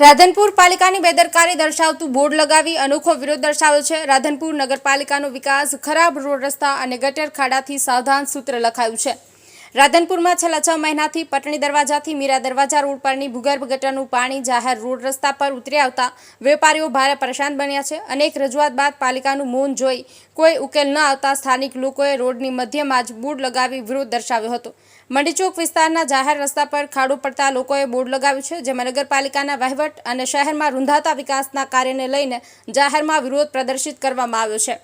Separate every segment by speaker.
Speaker 1: રાધનપુર પાલિકાની બેદરકારી દર્શાવતું બોર્ડ લગાવી અનોખો વિરોધ દર્શાવ્યો છે. રાધનપુર નગરપાલિકાનો વિકાસ ખરાબ રોડ રસ્તા અને ગટર ખાડાથી સાવધાન સૂત્ર લખાયું છે. રાધનપુરમાં છેલ્લા છ મહિનાથી પટણી દરવાજાથી મીરા દરવાજા રોડ પરની ભૂગર્ભ ગટરનું પાણી જાહેર રોડ રસ્તા પર ઉતરી આવતા વેપારીઓ ભારે પરેશાન બન્યા છે. અનેક રજૂઆત બાદ પાલિકાનું મૌન જોઈ કોઈ ઉકેલ ન આવતા સ્થાનિક લોકોએ રોડની મધ્યમાં જ બોર્ડ લગાવી વિરોધ દર્શાવ્યો હતો. મંડીચોક વિસ્તારના જાહેર રસ્તા પર ખાડો પડતા લોકોએ બોર્ડ લગાવ્યું છે, જેમાં નગરપાલિકાના વહીવટ અને શહેરમાં રૂંધાતા વિકાસના કાર્યને લઈને જાહેરમાં વિરોધ પ્રદર્શિત કરવામાં આવ્યો છે.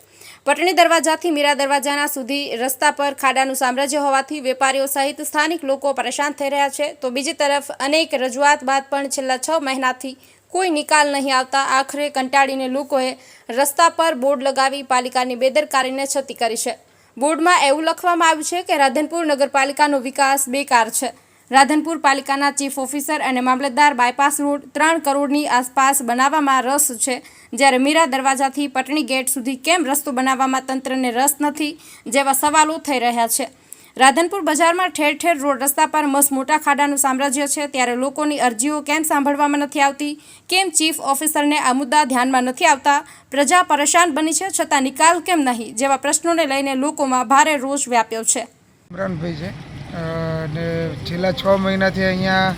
Speaker 1: પટણી દરવાજાથી મીરા દરવાજાના સુધી રસ્તા પર ખાડાનું સામ્રાજ્ય હોવાથી વેપારીઓ સહિત સ્થાનિક લોકો પરેશાન થઈ રહ્યા છે. તો બીજી તરફ અનેક રજૂઆત બાદ પણ છેલ્લા છ મહિનાથી કોઈ નિકાલ નહીં આવતા આખરે કંટાળીને લોકોએ રસ્તા પર બોર્ડ લગાવી પાલિકાની બેદરકારીને છતી કરી છે. બોર્ડમાં એવું લખવામાં આવ્યું છે કે રાધનપુર નગરપાલિકાનો વિકાસ બેકાર છે. રાધનપુર પાલિકાના ચીફ ઓફિસર અને મામલતદાર બાયપાસ રોડ ત્રણ કરોડની આસપાસ બનાવવામાં રસ છે. જ્યારે મીરા દરવાજાથી પટણી ગેટ સુધી કેમ રસ્તો બનાવવામાં તંત્રને રસ નથી જેવા સવાલો થઈ રહ્યા છે. રાધનપુર બજારમાં ઠેર ઠેર રોડ રસ્તા પર મસ્ત મોટા ખાડાનું સામ્રાજ્ય છે. ત્યારે લોકોની અરજીઓ કેમ સાંભળવામાં નથી આવતી? કેમ ચીફ ઓફિસરને આ મુદ્દા ધ્યાનમાં નથી આવતા? પ્રજા પરેશાન બની છે છતાં નિકાલ કેમ નહીં? જેવા પ્રશ્નોને લઈને લોકોમાં ભારે રોષ વ્યાપ્યો છે.
Speaker 2: અને છેલ્લા છ મહિનાથી અહીંયા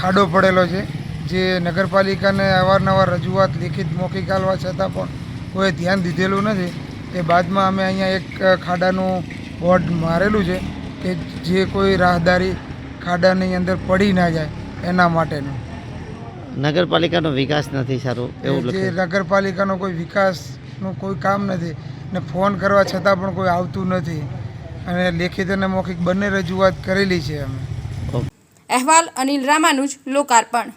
Speaker 2: ખાડો પડેલો છે. જે નગરપાલિકાને અવારનવાર રજૂઆત લેખિત મૌખિક આલવા છતાં પણ કોઈ ધ્યાન દીધેલું નથી. એ બાદમાં અમે અહીંયા એક ખાડાનું બોર્ડ મારેલું છે કે જે કોઈ રાહદારી ખાડાની અંદર પડી ના જાય એના માટેનું.
Speaker 3: નગરપાલિકાનો વિકાસ નથી સારો એવું
Speaker 2: જે નગરપાલિકાનો કોઈ વિકાસનું કોઈ કામ નથી ને ફોન કરવા છતાં પણ કોઈ આવતું નથી. અને લેખિત અને મૌખિક બંને રજૂઆત કરેલી છે અમે
Speaker 1: અહેવાલ અનિલ રામાનુજ લોકાર્પણ.